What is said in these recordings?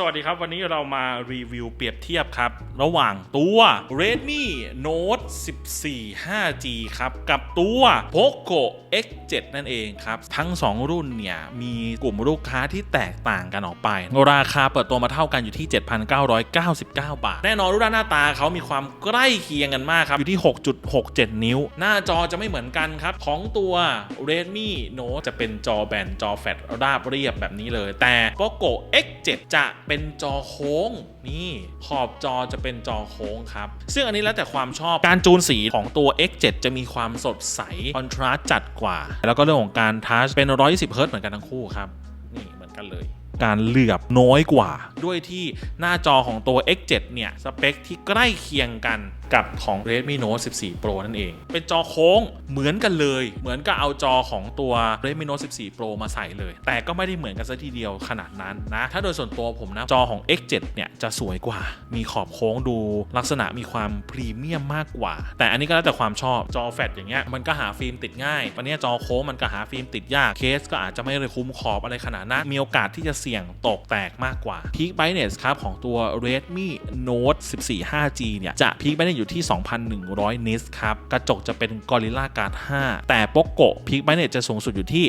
สวัสดีครับ วันนี้เรามารีวิวเปรียบเทียบครับ ระหว่างตัว Redmi Note 14 5G ครับ กับตัว Poco X7 นั่นเองครับ ทั้ง 2 รุ่นเนี่ย มีกลุ่มลูกค้าที่แตกต่างกันออกไป ราคาเปิดตัวมาเท่ากันอยู่ที่ 7,999 บาท แน่นอนรูปร่างหน้าตาเขามีความใกล้เคียงกันมากครับ อยู่ที่ 6.67 นิ้ว หน้าจอจะไม่เหมือนกันครับ ของตัว Redmi Note จะเป็นจอแบนจอแฟลตราบเรียบแบบนี้เลย แต่ Poco X7 จะเป็นจอโค้งนี่ขอบจอจะเป็นจอโค้งครับ ซึ่งอันนี้แล้วแต่ความชอบการจูนสีของตัว X7 จะมีความสดใสคอนทราสต์จัดกว่า แล้วก็เรื่องของการทัชเป็น 120เฮิรต์เหมือนกันทั้งคู่ครับ นี่เหมือนกันเลยการเหลือบน้อยกว่า ด้วยที่หน้าจอของตัว X7 เนี่ย สเปคที่ใกล้เคียงกัน กับของ Redmi Note 14 Pro นั่นเอง เป็นจอโค้งเหมือนกันเลย เหมือนกับเอาจอของตัว Redmi Note 14 Pro มาใส่เลย แต่ก็ไม่ได้เหมือนกันซะทีเดียวขนาดนั้นนะ ถ้าโดยส่วนตัวผมนะ จอของ X7 เนี่ยจะสวยกว่า มีขอบโค้งดูลักษณะมีความพรีเมียมมากกว่า แต่อันนี้ก็แล้วแต่ความชอบ จอแฟลตอย่างเงี้ยมันก็หาฟิล์มติดง่าย วันนี้จอโค้งมันก็หาฟิล์มติดยาก เคสก็อาจจะไม่ได้คุ้มขอบอะไรขนาดนั้น มีโอกาสที่จะเสี่ยงตกแตกมากกว่า Peak Brightness ครับของตัว Redmi Note 14 5G เนี่ยจะ Peak Brightness อยู่ที่ 2,100 นิตครับ กระจกจะเป็น Gorilla Glass 5แต่ Poco Peak Brightness จะสูงสุดอยู่ที่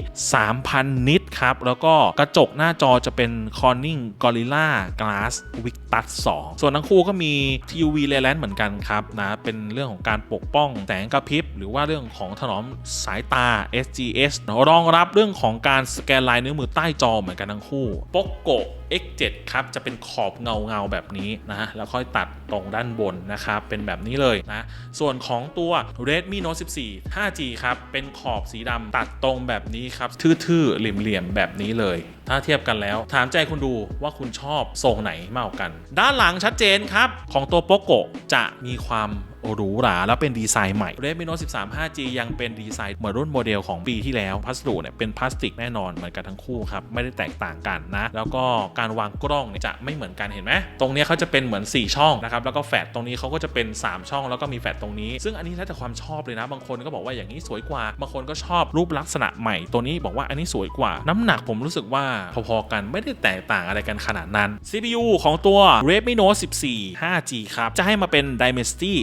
3,000 นิตครับ แล้วก็กระจกหน้าจอจะเป็น Corning Gorilla Glass Victus 2ส่วนทั้งคู่ก็มี TUV Lens เหมือนกันครับนะเป็นเรื่องของการปกป้องแสงกระพริบ หรือว่าเรื่องของถนอมสายตา SGS รองรับเรื่องของการสแกนลายนิ้วมือใต้จอเหมือนกันทั้งคู่ Poco X7 ครับจะเป็นขอบเงาเงาๆแบบนี้นะแล้วค่อยตัดตรงด้านบนนะครับเป็นแบบนี้เลยนะส่วนของตัว Redmi Note 14 5G ครับเป็นขอบสีดำตัดตรงแบบนี้ครับทื่อๆเหลี่ยมๆแบบนี้เลย ถ้าเทียบกันแล้ว ถามใจคุณดูว่าคุณชอบทรงไหนมากกว่ากัน ด้านหลังชัดเจนครับ ของตัว Poco จะมีความหรูหราแล้วเป็นดีไซน์ใหม่ Redmi Note 13 5G ยังเป็นดีไซน์เหมือนรุ่นโมเดลของปีที่แล้วพัสดุเนี่ยเป็นพลาสติกแน่นอนเหมือนกันทั้งคู่ครับ ไม่ได้แตกต่างกันนะ แล้วก็การวางกล้องเนี่ยจะไม่เหมือนกันเห็นไหมตรงนี้เขาจะเป็นเหมือน 4 ช่องนะครับ แล้วก็แฟลชตรงนี้เขาก็จะเป็น 3 ช่อง แล้วก็มีแฟลชตรงนี้ ซึ่งอันนี้แล้วแต่ความชอบเลยนะ บางคนก็บอกว่าอย่างนี้สวยกว่า บางคนก็ชอบรูปลักษณะใหม่ ตัวนี้บอกว่าอันนี้สวยกว่า น้ำหนักผมรู้สึกว่าพอๆกันไม่ได้แตกต่างอะไรกันขนาดนั้น CPU ของตัว Redmi Note 14 5G ครับ จะให้มาเป็น Dimensity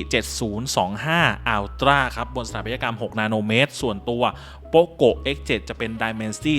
7025 Ultra ครับ บนสถาปัตยกรรม 6 นาโนเมตร ส่วนตัว Poco X7 จะเป็น Dimensity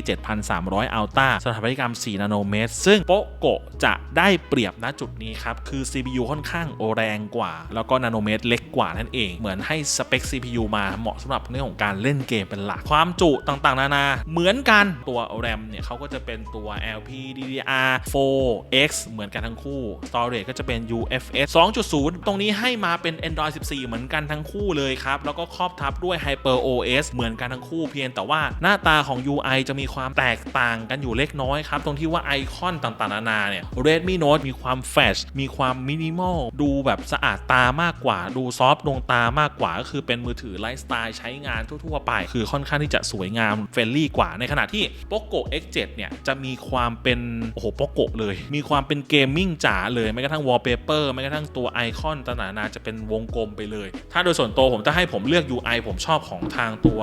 7300 Ultra สถาปัตยกรรม 4 นาโนเมตร ซึ่ง Poco จะได้เปรียบณจุดนี้ครับ คือ CPU ค่อนข้างโอแรงกว่า แล้วก็นาโนเมตรเล็กกว่านั่นเอง เหมือนให้สเปค CPU มาเหมาะสำหรับเรื่องของการเล่นเกมเป็นหลัก ความจุต่างๆ นานา เหมือนกันตัว RAM เนี่ยเขาก็จะเป็นตัว LPDDR4X เหมือนกันทั้งคู่ Storage ก็จะเป็น UFS 2.0 ตรงนี้ให้มาเป็น Android 14 เหมือนกันทั้งคู่เลยครับแล้วก็ครอบทับด้วย HyperOS เหมือนกันทั้งคู่เพียงแต่ว่าหน้าตาของ UI จะมีความแตกต่างกันอยู่เล็กน้อยครับ ตรงที่ว่าไอคอนต่างๆนานาเนี่ย Redmi Note มีความแฟชมีความมินิมอลดูแบบสะอาดตามากกว่า ดูซอฟต์ดวงตามากกว่า ก็คือเป็นมือถือไลฟ์สไตล์ใช้งานทั่วๆไป คือค่อนข้างที่จะสวยงามเฟรนลี่กว่าในขณะที่ Poco X7 เนี่ย จะมีความเป็น โอ้โห Poco เลย มีความเป็นเกมมิ่งจ๋าเลยแม้กระทั่งวอลเปเปอร์แม้กระทั่งตัวไอคอนต่างๆนานาจะเป็นวงกลมไปเลย ถ้าโดยส่วนตัวผมจะให้ผมเลือก UI ผมชอบของทางตัว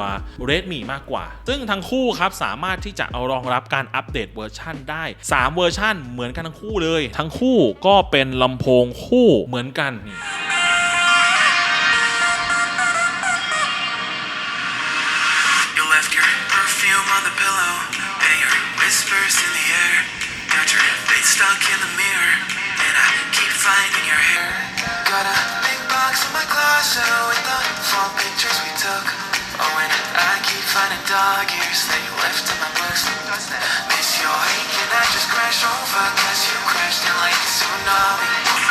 Redmi มากกว่า ซึ่งทั้งคู่ครับสามารถที่จะเอารองรับการอัปเดตเวอร์ชันได้ 3 เวอร์ชันเหมือนกันทั้งคู่เลย ทั้งคู่ก็เป็นลำโพงคู่เหมือนกันนี่ Oh, and I keep finding dog ears that you left in my books. Miss your aching, I just crash over, cause you crashed in like a tsunami.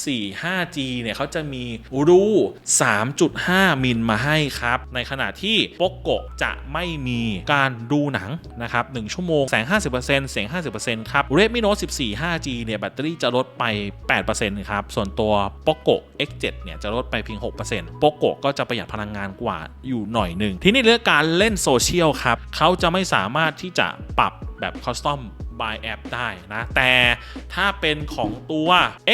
14 5G เนี่ยเขาจะมีรู 3.5 มิลมาให้ครับ ในขณะที่ Poco จะไม่มีการดูหนังนะครับ1ชั่วโมงแสง 50%เสียง 50%ครับ Redmi Note 14 5G เนี่ยแบตเตอรี่จะลดไป 8%ครับ ส่วนตัว Poco X7 เนี่ยจะลดไปเพียง6% Poco ก็จะประหยัดพลังงานกว่าอยู่หน่อยหนึ่ง ทีนี้เรื่องการเล่นโซเชียลครับเขาจะไม่สามารถที่จะปรับ แบบคอสตอม by app ได้นะ แต่ถ้าเป็นของตัว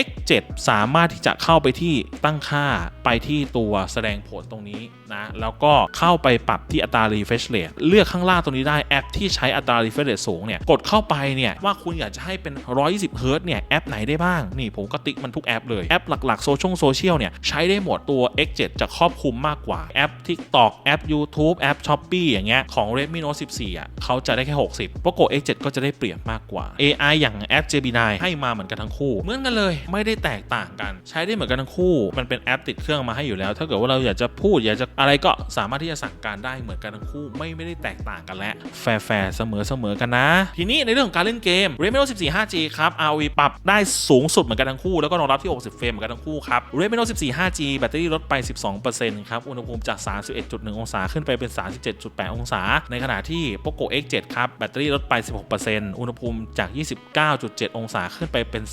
X7 สามารถที่จะเข้าไปที่ตั้งค่าไปที่ตัวแสดงผลตรงนี้นะ แล้วก็เข้าไปปรับที่อัตรา refresh rate เลือกข้างล่างตรงนี้ได้แอปที่ใช้อัตรา refresh rate สูงเนี่ย กดเข้าไปเนี่ย ว่าคุณอยากจะให้เป็น 120 Hz เนี่ย แอปไหนได้บ้าง นี่ผมก็ติ๊กมันทุกแอปเลย แอปหลักๆโซเชียลโซเชียลเนี่ย ใช้ได้หมดตัว X7 จะครอบคลุมมากกว่าแอป TikTok แอป YouTube แอป Shopee อย่างเงี้ยของ Redmi Note 14อะเขาจะได้แค่ 60 Poco X7 ก็จะได้เปรียบมากกว่า AI อย่างแอป Gemini ให้มาเหมือนกันทั้งคู่ เหมือนกันเลย ไม่ได้แตกต่างกัน ใช้ได้เหมือนกันทั้งคู่ มันเป็นแอปติดเครื่องมาให้อยู่แล้ว ถ้าเกิดว่าเราอยากจะพูดอยากจะอะไรก็สามารถที่จะสั่งการได้เหมือนกันทั้งคู่ ไม่ไม่ได้แตกต่างกันและแฟร์เสมอเสมอกันนะ ทีนี้ในเรื่องของการเล่นเกม Redmi Note 14 5G ครับ ROV ปรับได้สูงสุดเหมือนกันทั้งคู่ แล้วก็รองรับที่ 60 เฟรมเหมือนกันทั้งคู่ครับ Redmi Note 14 5G แบตเตอรี่ลดไป 12%ครับ อุณหภูมิจาก 31.1 องศาขึ้นไปเป็น 37.8 องศา ในขณะที่ Poco X7 ครับ แบตเตอรี่ลดไป16%อุณหภูมิจาก 29.7 องศาขึ้นไปเป็น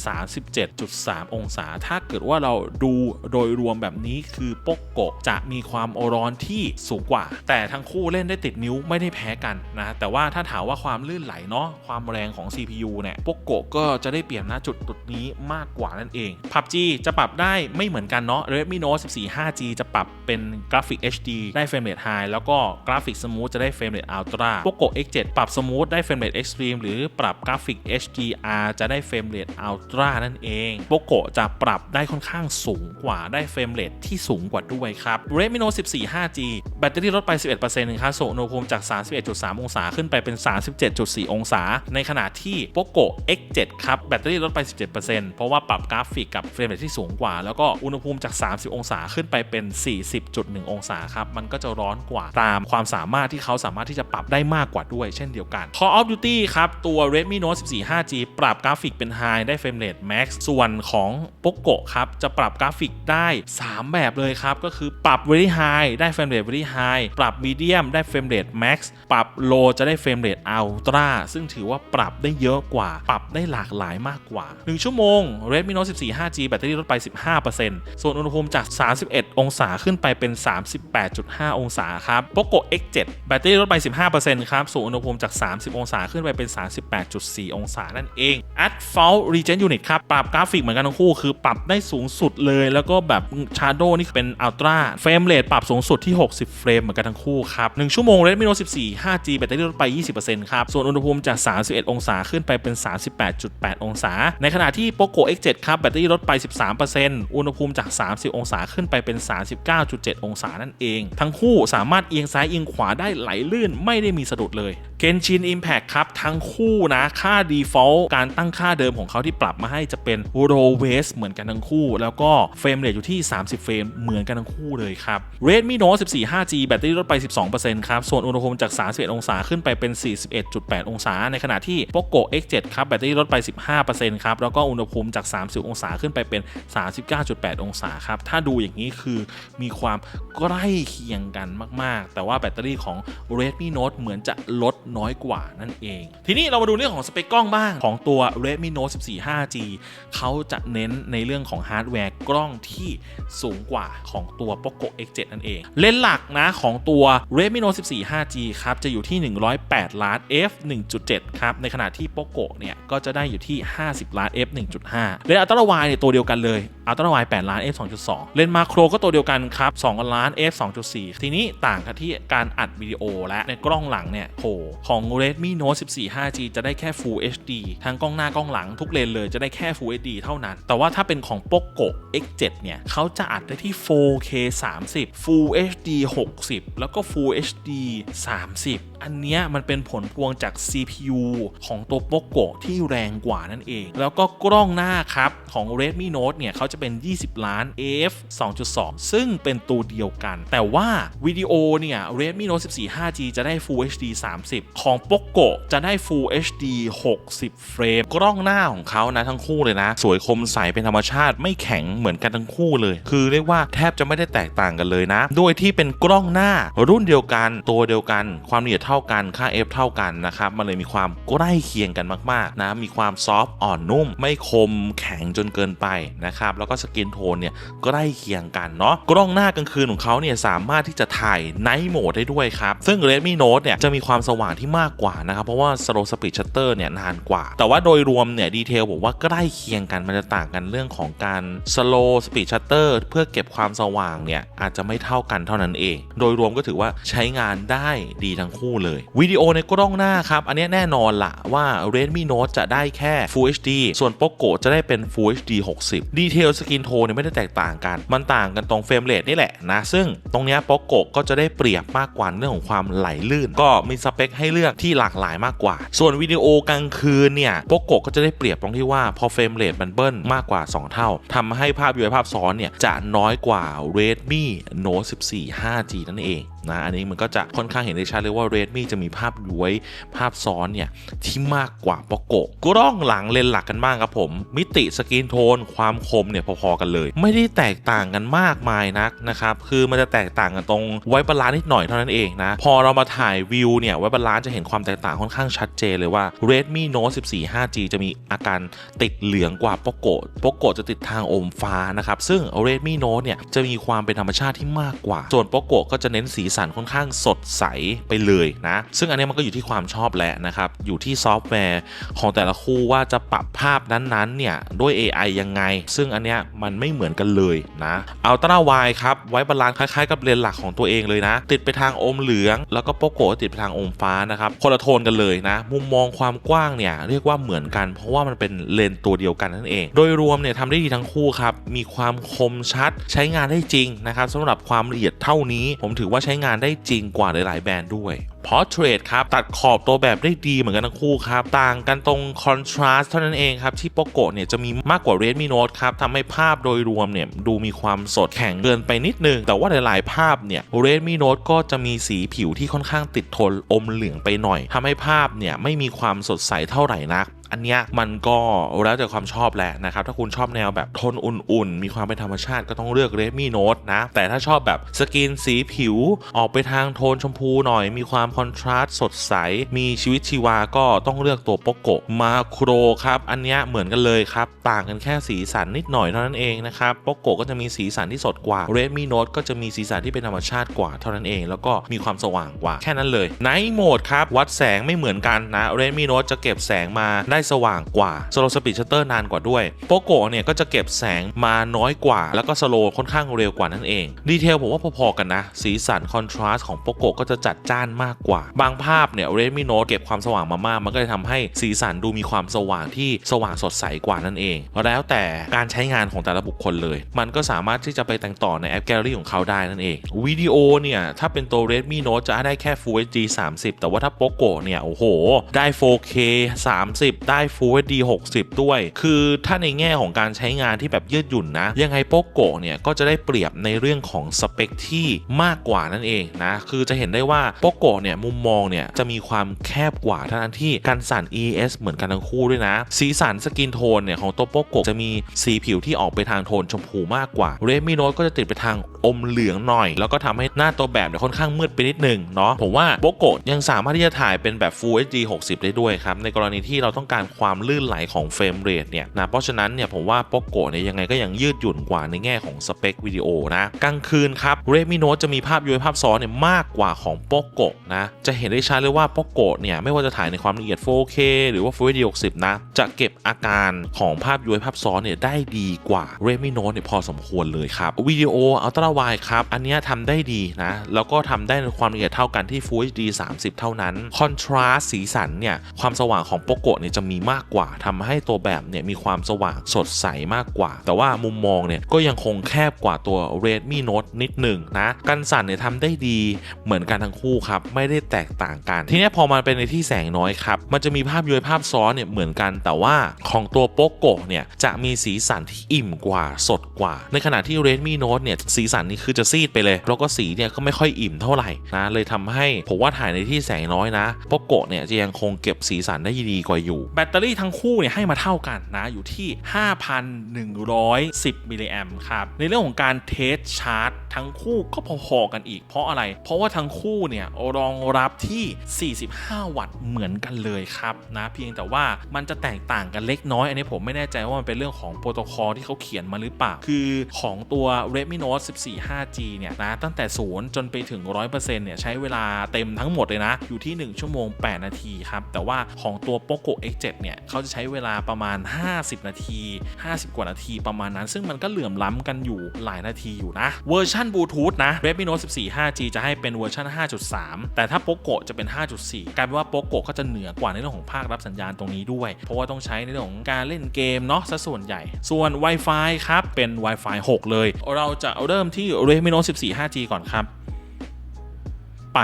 37.3 องศา ถ้าเกิดว่าเราดูโดยรวมแบบนี้คือ Poco จะมีความร้อนที่สูงกว่า แต่ทั้งคู่เล่นได้ติดนิ้วไม่ได้แพ้กันนะแต่ว่าถ้าถามว่าความลื่นไหลเนาะความแรงของ CPU เนี่ย Poco ก็จะได้เปรียบณจุดจุดนี้มากกว่านั่นเอง PUBG จะปรับได้ไม่เหมือนกันเนาะ Redmi Note 14 5G จะปรับเป็นกราฟิก HD ได้เฟรมเรท High แล้วก็กราฟิกสมูทจะได้เฟรมเรท Ultra Poco X7 ปรับสมูทได้เฟรมเรท Extreme หรือปรับกราฟิก HDR จะได้เฟรมเรท Ultra นั่นเอง Poco จะปรับได้ค่อนข้างสูงกว่าได้เฟรมเรทที่สูงกว่าด้วยครับ Redmi Note 14 5G แบตเตอรี่ลดไป 11%ครับส่งอุณหภูมิจาก 31.3 องศาขึ้นไปเป็น 37.4 องศา ในขณะที่ Poco X7 ครับแบตเตอรี่ลดไป 17%เพราะว่าปรับกราฟิกกับเฟรมเรทที่สูงกว่า แล้วก็อุณหภูมิจาก 30 องศาขึ้นไปเป็น 40.1 องศาครับมันก็จะร้อนกว่าตามความสามารถที่เขาสามารถที่จะปรับได้มากกว่าด้วย เช่นเดียวกัน Call of Duty ครับ ตัว Redmi Note 14 5G ปรับกราฟิกเป็น High ได้เฟรมเรท Max ส่วนของ Poco ครับ จะปรับกราฟิกได้ 3 แบบเลยครับ ก็คือปรับ Very High ได้เฟรมเรท Very High ปรับ Medium ได้เฟรมเรท Max ปรับ Low จะได้เฟรมเรท Ultra ซึ่งถือว่าปรับได้เยอะกว่า ปรับได้หลากหลายมากกว่า 1 ชั่วโมง Redmi Note 14 5G แบตเตอรี่ลดไป 15%ส่วนอุณหภูมิจาก 31 องศาขึ้นไปเป็น 38.5 องศาครับ Poco X7 แบตเตอรี่ลดไป 15%ครับส่วนอุณหภูมิจาก 30 องศาขึ้นไปเป็น 38.4 องศานั่นเอง Advanced Regen Unit ครับ ปรับกราฟิกเหมือนกันทั้งคู่ คือปรับได้สูงสุดเลย แล้วก็แบบ Shadow นี่เป็น Ultra เฟรมเรทปรับสูงสุดที่ 60 เฟรมเหมือนกันทั้งคู่ครับ 1 ชั่วโมง Redmi Note 14 5G แบตเตอรี่ลดไป 20%ครับ ส่วนอุณหภูมิจาก 31 องศาขึ้นไปเป็น 38.8 องศา ในขณะที่ Poco X7 ครับ แบตเตอรี่ลดไป 13%อุณหภูมิจาก 30 องศาขึ้นไปเป็น 39.7 องศานั่นเอง ทั้งคู่สามารถเอียงซ้ายเอียงขวาได้ไหลลื่นไม่ได้มีสะดุดเลย Genshin Impact ครับทั้งคู่นะค่า default การตั้งค่าเดิมของเขาที่ปรับมาให้จะเป็น Low Waste เหมือนกันทั้งคู่ แล้วก็เฟรมเรทอยู่ที่ 30 เฟรมเหมือนกันทั้งคู่เลยครับ Redmi Note 14 5G แบตเตอรี่ลดไป 12%ครับส่วนอุณหภูมิจาก 31 องศาขึ้นไปเป็น 41.8 องศา ในขณะที่ Poco X7 ครับแบตเตอรี่ลดไป 15%ครับแล้วก็อุณหภูมิจาก 30 องศาขึ้นไปเป็น 39.8 องศาครับถ้าดูอย่างนี้คือมีความใกล้เคียงกันมาก ๆ แต่ว่าแบตเตอรี่ของ Redmi Note เหมือนจะลดน้อยกว่านั่นเองทีนี้เรามาดูเรื่องของสเปคกล้องบ้างของตัว Redmi Note 14 5G เขาจะเน้นในเรื่องของฮาร์ดแวร์กล้องที่สูงกว่าของตัว Poco X7 นั่นเอง เลนส์หลักนะของตัว Redmi Note 14 5G ครับจะอยู่ที่ 108 ล้าน f 1.7 ครับ ในขณะที่ Poco เนี่ยก็จะได้อยู่ที่ 50 ล้าน f 1.5 เลนส์อัลตร้าไวด์เนี่ยตัวเดียวกันเลยอัลตร้าไวด์8ล้าน f 2.2 เลนส์มาโครก็ตัวเดียวกันครับ2ล้าน f 2.4 ทีนี้ต่างกันที่การอัดวิดีโอและในกล้องหลังเนี่ยโหของ Redmi Note 14 5G จะได้แค่ Full HD ทั้งกล้องหน้ากล้องหลังทุกเลนเลยจะได้แค่ Full HD เท่านั้น แต่ว่าถ้าเป็นของ Poco X7 เนี่ยเขาจะอัดได้ที่ 4K 30 Full HD 60 แล้วก็ Full HD 30 อันเนี้ยมันเป็นผลพวงจาก CPU ของตัว Poco ที่แรงกว่านั่นเอง แล้วก็กล้องหน้าครับ ของ Redmi Note เนี่ยเขาจะเป็น 20 ล้าน f 2.2 ซึ่งเป็นตัวเดียวกัน แต่ว่าวิดีโอเนี่ย Redmi Note 14 5G จะได้ Full HD 30 ของ Poco จะะได้ Full HD 60 เฟรม กล้องหน้าของเขานะทั้งคู่เลยนะ สวยคมใสเป็นธรรมชาติไม่แข็งเหมือนกันทั้งคู่เลย คือเรียกว่าแทบจะไม่ได้แตกต่างกันเลยนะ โดยที่เป็นกล้องหน้ารุ่นเดียวกันตัวเดียวกัน ความละเอียดเท่ากันค่า f เท่ากันนะครับมันเลยมีความใกล้เคียงกันมากๆนะมีความซอฟต์อ่อนนุ่ม ไม่คมแข็งจนเกินไปนะครับแล้วก็สกินโทนเนี่ยใกล้เคียงกันเนาะกล้องหน้ากลางคืนของเขาเนี่ยสามารถที่จะถ่ายไนท์โหมดได้ด้วยครับซึ่ง Redmi Note เนี่ยจะมีความสว่างที่มากกว่านะครับเพราะว่า่า slow speed shutter เนี่ยนานกว่า แต่ว่าโดยรวมเนี่ยดีเทลผมว่าใกล้เคียงกันมันจะต่างกันเรื่องของการ slow speed shutter เพื่อเก็บความสว่างเนี่ยอาจจะไม่เท่ากันเท่านั้นเอง โดยรวมก็ถือว่าใช้งานได้ดีทั้งคู่เลยวิดีโอในกล้องหน้าครับ อันนี้แน่นอนละว่า Redmi Note จะได้แค่ Full HD ส่วน Poco จะได้เป็น Full HD 60 ดีเทลสกินโทนเนี่ยไม่ได้แตกต่างกัน มันต่างกันตรงเฟรมเรทนี่แหละนะ ซึ่งตรงนี้ Poco ก็จะได้เปรียบมากกว่าเรื่องของความไหลลื่น ก็มีสเปคให้เลือกที่หลากหลายมากกว่า ส่วนวิดีโอกลางคืนเนี่ยโปโกก็จะได้เปรียบตรงที่ว่าพอเฟรมเรทมันเบิ้ลมากกว่า 2 เท่าทำให้ภาพย้อยภาพซ้อนเนี่ยจะน้อยกว่า Redmi Note 14 5G นั่นเอง นะอันนี้มันก็จะค่อนข้างเห็นได้ชัดเลยว่า Redmi จะมีภาพย้วยภาพซ้อนเนี่ยที่มากกว่า Poco กล้องหลังเลนหลักกันบ้างครับผม มิติสกรีนโทน ความคมเนี่ยพอๆกันเลย ไม่ได้แตกต่างกันมากมายนักนะครับคือมันจะแตกต่างกันตรงไว้บาลานซ์นิดหน่อยเท่านั้นเองนะพอเรามาถ่ายวิวเนี่ยไว้บาลานซ์จะเห็นความแตกต่างค่อนข้างชัดเจนเลยว่า Redmi Note 14 5G จะมีอาการติดเหลืองกว่า Poco Poco จะติดทางอมฟ้านะครับซึ่ง Redmi Note เนี่ยจะมีความเป็นธรรมชาติที่มากกว่า ส่วน Poco ก็จะเน้นสีสันค่อนข้างสดใสไปเลยนะ ซึ่งอันนี้มันก็อยู่ที่ความชอบแหละนะครับ อยู่ที่ซอฟต์แวร์ของแต่ละคู่ว่าจะปรับภาพนั้นๆเนี่ยด้วย AI ยังไง ซึ่งอันเนี้ยมันไม่เหมือนกันเลยนะอัลตร้าไวครับไว้บาลานซ์คล้ายๆกับเลนส์หลักของตัวเองเลยนะ ติดไปทางอมเหลือง แล้วก็โปโกติดไปทางอมฟ้านะครับคนละโทนกันเลยนะ มุมมองความกว้างเนี่ยเรียกว่าเหมือนกัน เพราะว่ามันเป็นเลนส์ตัวเดียวกันนั่นเอง โดยรวมเนี่ยทำได้ดีทั้งคู่ครับมีความคมชัดใช้งานได้จริงนะครับสำหรับความละเอียดเท่านี้ ผมถือว่าใช้งานได้จริงกว่าหลายๆแบรนด์ด้วย Portrait ครับตัดขอบตัวแบบได้ดีเหมือนกันทั้งคู่ครับ ต่างกันตรง Contrast เท่านั้นเองครับ ที่ Poco เนี่ยจะมีมากกว่า Redmi Note ครับทำให้ภาพโดยรวมเนี่ยดูมีความสดแข็งเกินไปนิดนึง แต่ว่าหลายๆ ภาพเนี่ย Redmi Note ก็จะมีสีผิวที่ค่อนข้างติดทนอมเหลืองไปหน่อยทำให้ภาพเนี่ยไม่มีความสดใสเท่าไหร่นัก อันเนี้ยมันก็แล้วแต่ความชอบแหละนะครับ ถ้าคุณชอบแนวแบบโทนอุ่นๆ มีความเป็นธรรมชาติก็ต้องเลือก Redmi Note นะ แต่ถ้าชอบแบบสกินสีผิว ออกไปทางโทนชมพูหน่อย มีความคอนทราสต์สดใส มีชีวิตชีวาก็ต้องเลือกตัวโปโกมาโครครับ อันเนี้ยเหมือนกันเลยครับ ต่างกันแค่สีสันนิดหน่อยเท่านั้นเองนะครับโปโกก็จะมีสีสันที่สดกว่า Redmi Note ก็จะมีสีสันที่เป็นธรรมชาติกว่าเท่านั้นเอง แล้วก็มีความสว่างกว่าแค่นั้นเลย Night Mode ครับวัดแสงไม่เหมือนกันนะ Redmi Note จะเก็บแสงมาได้สว่างกว่า Slow Speed Shutter นานกว่าด้วยโปโกเนี่ยก็จะเก็บแสงมาน้อยกว่า แล้วก็สโลค่อนข้างเร็วกว่านั่นเองดีเทลผมว่าพอๆกันนะ สีสันคอนทราสต์ของโปโกก็จะจัดจ้านมากกว่า บางภาพเนี่ย Redmi Note เก็บความสว่างมามากมันก็เลยทำให้สีสันดูมีความสว่างที่สว่างสดใสกว่านั่นเอง แล้วแต่การใช้งานของแต่ละบุคคลเลย มันก็สามารถที่จะไปแต่งต่อในแอปแกลเลอรี่ของเขาได้นั่นเองวิดีโอเนี่ยถ้าเป็นตัว Redmi Note จะได้แค่ Full HD 30 แต่ว่าถ้า Poco เนี่ยโอ้โหได้ 4K 30ได้ Full HD 60 ด้วย คือถ้าในแง่ของการใช้งานที่แบบยืดหยุ่นนะ ยังไง Poco เนี่ยก็จะได้เปรียบในเรื่องของสเปคที่มากกว่านั่นเองนะ คือจะเห็นได้ว่า Poco เนี่ยมุมมองเนี่ยจะมีความแคบกว่าทั้งที่การสั่น ES เหมือนกันทั้งคู่ด้วยนะ สีสันสกินโทนเนี่ยของตัว Poco จะมีสีผิวที่ออกไปทางโทนชมพูมากกว่า Redmi Note ก็จะติดไปทางอมเหลืองหน่อย แล้วก็ทำให้หน้าตัวแบบเนี่ยค่อนข้างมืดไปนิดนึงเนาะผมว่า Poco ยังสามารถที่จะถ่ายเป็นแบบ Full HD 60 ได้ด้วยครับในกรณีที่เราต้องการความลื่นไหลของเฟรมเรทเนี่ยนะเพราะฉะนั้นเนี่ยผมว่า Poco เนี่ยยังไงก็ยังยืดหยุ่นกว่าในแง่ของสเปควิดีโอนะกลางคืนครับ Redmi Note จะมีภาพย้อยภาพซ้อนเนี่ยมากกว่าของ Poco นะจะเห็นได้ชัดเลยว่า Poco เนี่ยไม่ว่าจะถ่ายในความละเอียด 4K หรือว่า Full HD 60 นะ จะเก็บอาการของภาพย้อยภาพซ้อนเนี่ยได้ดีกว่า Redmi Note เนี่ยพอสมควรเลยครับวิดีโอ Ultra Wide ครับอันนี้ทำได้ดีนะแล้วก็ทำได้ในความละเอียดเท่ากันที่ Full HD 30 เท่านั้น Contrast สีสันเนี่ยความสว่างของ Poco เนี่ยจะมีมากกว่าทำให้ตัวแบบเนี่ยมีความสว่างสดใสมากกว่า แต่ว่ามุมมองเนี่ยก็ยังคงแคบกว่าตัว Redmi Note นิดหนึ่งนะกันสั่นเนี่ยทำได้ดีเหมือนกันทั้งคู่ครับ ไม่ได้แตกต่างกัน ทีนี้พอมันเป็นในที่แสงน้อยครับ มันจะมีภาพย้อยภาพซ้อนเนี่ยเหมือนกัน แต่ว่าของตัวโปโกเนี่ยจะมีสีสันที่อิ่มกว่าสดกว่า ในขณะที่ Redmi Note เนี่ยสีสันนี่คือจะซีดไปเลย แล้วก็สีเนี่ยก็ไม่ค่อยอิ่มเท่าไหร่นะ เลยทำให้ผมว่าถ่ายในที่แสงน้อยนะโปโกเนี่ยจะยังคงเก็บสีสันได้ดีกว่าอยู่แบตเตอรี่ทั้งคู่เนี่ยให้มาเท่ากันนะอยู่ที่ 5,110 มิลลิแอมครับ ในเรื่องของการเทสชาร์จ ทั้งคู่ก็พอๆกันอีก เพราะอะไร เพราะว่าทั้งคู่เนี่ยรองรับที่ 45 วัตต์เหมือนกันเลยครับนะเพียงแต่ว่ามันจะแตกต่างกันเล็กน้อย อันนี้ผมไม่แน่ใจว่ามันเป็นเรื่องของโปรโตคอลที่เขาเขียนมาหรือเปล่า คือของตัว Redmi Note 14 5G เนี่ยนะตั้งแต่ 0 จนไปถึง 100%เนี่ยใช้เวลาเต็มทั้งหมดเลยนะ อยู่ที่ 1 ชั่วโมง 8 นาทีครับแต่ว่าของตัว Poco X7 เนี่ยเขาจะใช้เวลาประมาณ 50 นาที 50 กว่านาทีประมาณนั้น ซึ่งมันก็เหลื่อมล้ำกันอยู่หลายนาทีอยู่นะ เวอร์ชันบลูทูธนะ Redmi Note 14 5G จะให้เป็นเวอร์ชัน5.3 แต่ถ้า Poco จะเป็น 5.4 กลายเป็นว่า Poco ก็จะเหนือกว่าในเรื่องของภาครับสัญญาณตรงนี้ด้วย เพราะว่าต้องใช้ในเรื่องของการเล่นเกมเนาะซะส่วนใหญ่ ส่วน Wi-Fi ครับ เป็น Wi-Fi 6 เลย เราจะเริ่มที่ Redmi Note 14 5G ก่อนครับไป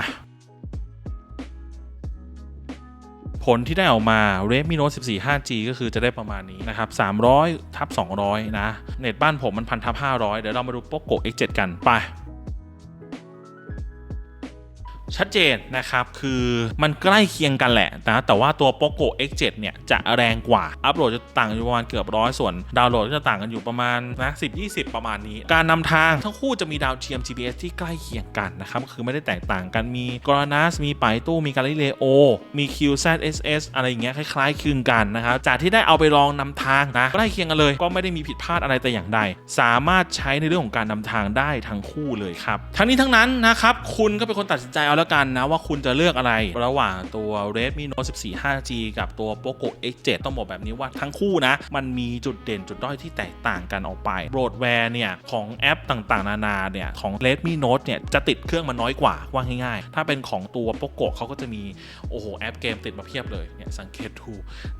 ผลที่ได้ออกมา Redmi Note 14 5G ก็คือจะได้ประมาณนี้นะครับ 300ทับ200 นะ เน็ตบ้านผมมันพันทับ500 เดี๋ยวเรามาดู Poco X7 กันไป ชัดเจนนะครับคือมันใกล้เคียงกันแหละนะแต่ว่าตัว Poco X7 เนี่ยจะแรงกว่า อัปโหลดจะต่างอยู่ประมาณเกือบร้อยส่วน ดาวน์โหลดก็จะต่างกันอยู่ประมาณนะ10 20ประมาณนี้ การนำทางทั้งคู่จะมีดาวเทียม GPS ที่ใกล้เคียงกันนะครับคือไม่ได้แตกต่างกันมี g o r a n a s มีไปตู้มี Galileo มี QZSS อะไรอย่างเงี้ยคล้ายๆคลึงกันนะครับจากที่ได้เอาไปลองนำทางนะใกล้เคียงกันเลย ก็ไม่ได้มีผิดพลาดอะไรแต่อย่างใด สามารถใช้ในเรื่องของการนำทางได้ทั้งคู่เลยครับทั้งนี้ทั้งนั้นนะครับคุณก็เป็นคนตัดสินใจเอาแล้วกันนะว่าคุณจะเลือกอะไรระหว่างตัว Redmi Note 14 5G กับตัว Poco X7 ต้องบอกแบบนี้ว่าทั้งคู่นะ มันมีจุดเด่นจุดด้อยที่แตกต่างกันออกไปโหลดแวร์เนี่ย ของแอปต่างๆ นานาเนี่ย ของ Redmi Note เนี่ย จะติดเครื่องมันน้อยกว่าว่าง่ายๆ ถ้าเป็นของตัว Poco เขาก็จะมี โอ้โห แอปเกมติดมาเพียบเลยเนี่ยสังเกตดู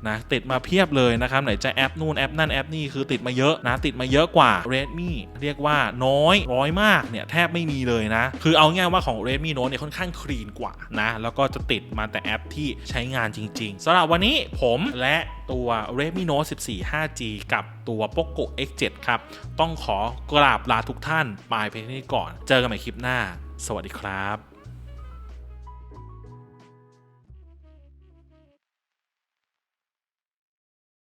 นะติดมาเพียบเลยนะครับไหนจะแอปนู่นแอปนั่นแอปนี่คือติดมาเยอะนะติดมาเยอะกว่า Redmi เรียกว่าน้อยร้อยมากเนี่ยแทบไม่มีเลยนะ คือเอาง่ายว่าของ Redmi Note เนี่ยค่อนข้างคลีนกว่านะ แล้วก็จะติดมาแต่แอปที่ใช้งานจริงๆสำหรับวันนี้ผมและตัว Redmi Note 14 5G กับตัว Poco X7 ครับ ต้องขอกราบลาทุกท่าน ไปเพียงเท่นี้ก่อน เจอกันใหม่คลิปหน้า สวัสดีครับ